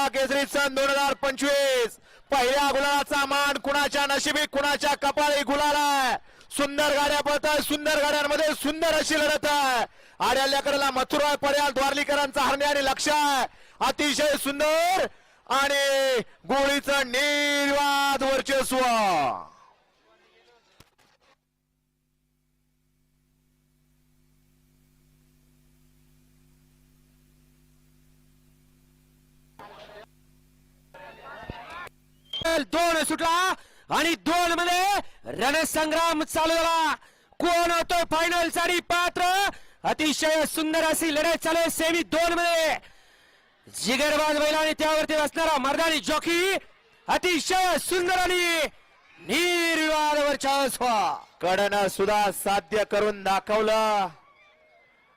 जिल्हा केसरी सन दोन हजार पंचवीस. पहिल्या गुलालाचा मान कुणाच्या नशिबी कुणाच्या कपाळी गुलाला सुंदर गाड्या पळत आहे सुंदर गाड्यांमध्ये सुंदर अशी लढत आहे. आड्याल्याकरला मथुरा पर्याल द्वारलीकरांचा हरणे आणि लक्ष आहे. अतिशय सुंदर आणि गोळीचं निर्वाद वर्चस्व. दोन सुटला आणि दोन मध्ये रणसंग्राम चालू झाला. कोण होतो फायनलसाठी पात्र? अतिशय सुंदर अशी लढाई चालू आहे सेमी दोन मध्ये. जिगरबाज बैल आणि त्यावरती असणारा मर्दानी जॉकी अतिशय सुंदर आणि निर्विवाद वर्चस्व कडनं सुद्धा साध्य करून दाखवलं.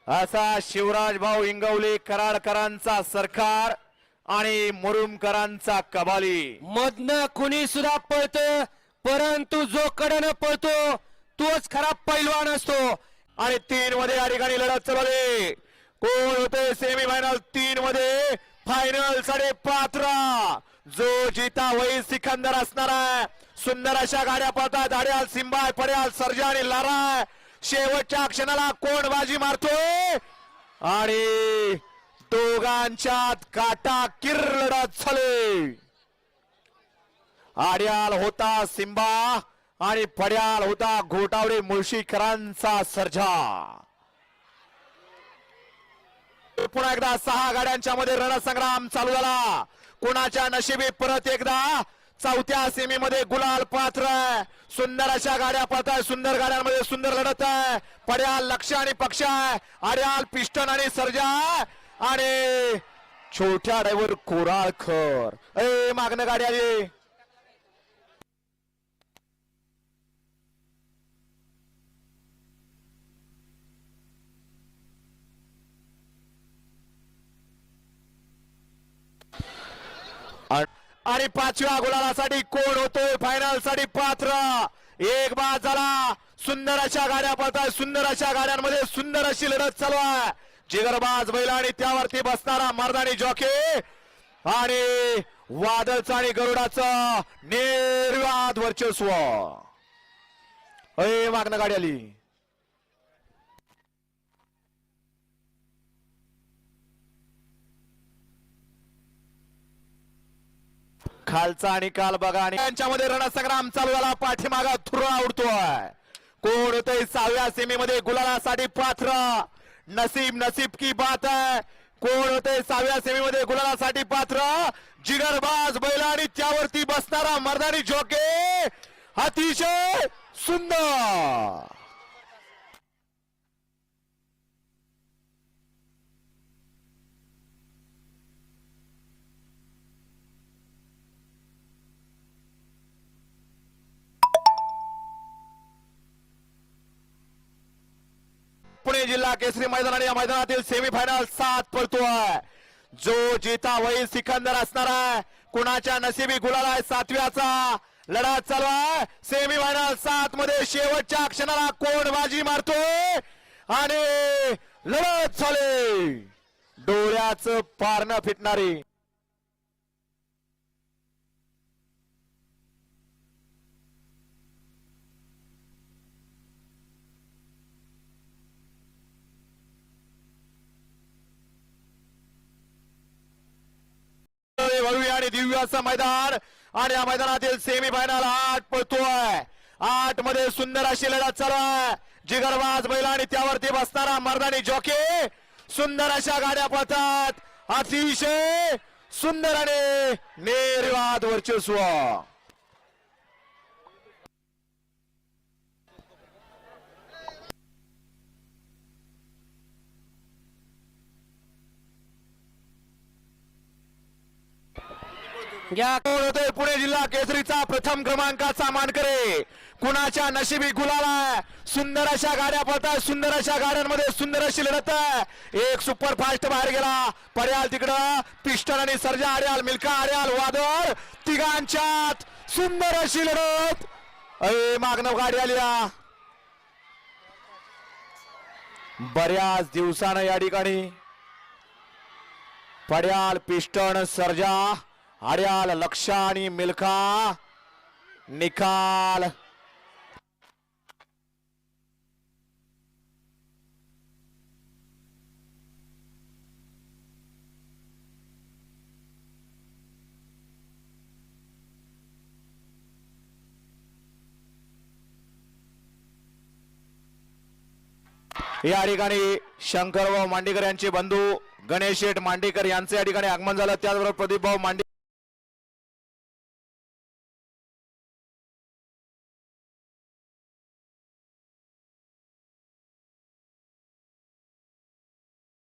असा शिवराज भाऊ इंगवले कराडकरांचा सरकार. आणि मुरुमकरांचा कबाली. मधनं कुणी सुद्धा पळतो परंतु जो कडनं पळतो तोच खरा पैलवान असतो. आणि तीन मध्ये या ठिकाणी लढत चालवली कोण होते? सेमी फायनल तीन मध्ये फायनलसाठी पात्र जो जिता वही सिकंदर असणार आहे. सुंदर अशा गाड्या पळतात. आड्याल सिंबाय पड्याल सर्जा आणि लारा. शेवटच्या क्षणाला कोण बाजी मारतोय? आणि दोघांच्यात काटा किर झाले. आड्याल होता सिंबा आणि पड्याल होता घोटावडे मुळशीकरांचा सर्जा. पुन्हा एकदा सहा गाड्यांच्या मध्ये रणसंग्राम चालू झाला. कोणाच्या नशिबी परत एकदा चौथ्या सेमीमध्ये गुलाल पात्र आहे. सुंदर अशा गाड्या पळत आहे. सुंदर गाड्यांमध्ये सुंदर लढत आहे. पड्याल लक्ष आणि पक्ष आहे. आड्याल पिस्टन आणि सर्जा आहे. आणि छोट्या ड्रायव्हर कोराळकर अरे मागणं गाडी आली. आणि पाचव्या गुलालासाठी कोण होतोय? फायनलसाठी पात्र. एक बाद झाला. सुंदर अशा गाड्या पळतात सुंदर अशा गाड्यांमध्ये सुंदर अशी लढत चालू आहे. जिगरबाज बैल आणि त्यावरती बसणारा मर्दानी जॉकी. आणि वादळचं आणि गरुडाचं निर्वाद वर्चस्व. अय मागणं गाडी आली. खालचा आणि काल बघा आणि यांच्यामध्ये रणसंग्राम चालू झाला. पाठीमागा थुरळा उडतोय. कोण होतंय सहाव्या सीमेमध्ये गुलालासाठी पात्र नसीब नसीब की बात आहे कोण होते सहाव्या सेमीमध्ये गुलालासाठी पात्र? जिगरबाज बैल आणि त्यावरती बसणारा मर्दानी जोके अतिशय सुंदर। पुणे जिल्हा केसरी मैदान आणि या मैदानातील सेमीफायनल सात पडतो आहे जो जिता वही सिकंदर असणार आहे. कुणाच्या नशिबी गुलाल आहे सातव्याचा? लढा चालू आहे. सेमीफायनल सात मध्ये शेवटच्या क्षणाला कोण बाजी मारतोय आणि लढत चाले डोळ्याचं पारणं फिटणारी. ठिकाणी दिव्य असं मैदान. आणि या मैदानातील सेमी फायनल आठ पळतोय. आठमध्ये सुंदर अशी लढत चालू आहे. जिगरबाज बैल आणि त्यावरती बसणारा मर्दानी जॉकी सुंदर अशा गाड्या पळतात. अतिशय सुंदर आणि निर्वाद वर्चस्व. या कोण पुणे जिल्हा केसरीचा प्रथम क्रमांकाचा मानकरे. कुणाच्या नशिबी गुलाला सुंदर अशा गाड्या पळतात सुंदर अशा गाड्यांमध्ये सुंदर अशी लढत एक सुपर फास्ट बाहेर गेला. पर्याल तिकडं. पिस्टन आणि सर्जा आर्याल मिल्का आर्याल वादळ. तिघांच्यात सुंदर अशी लढत. अय मागणव गाडी आली बऱ्याच दिवसानं या ठिकाणी पड्याल पिस्टन सर्जा आड्याल लक्षा आणि मिल्खा निकाल. या ठिकाणी शंकरभाऊ मांडेकर यांचे बंधू गणेश शेठ मांडेकर यांचे या ठिकाणी आगमन झालं. त्याचबरोबर प्रदीपभाऊ मांडे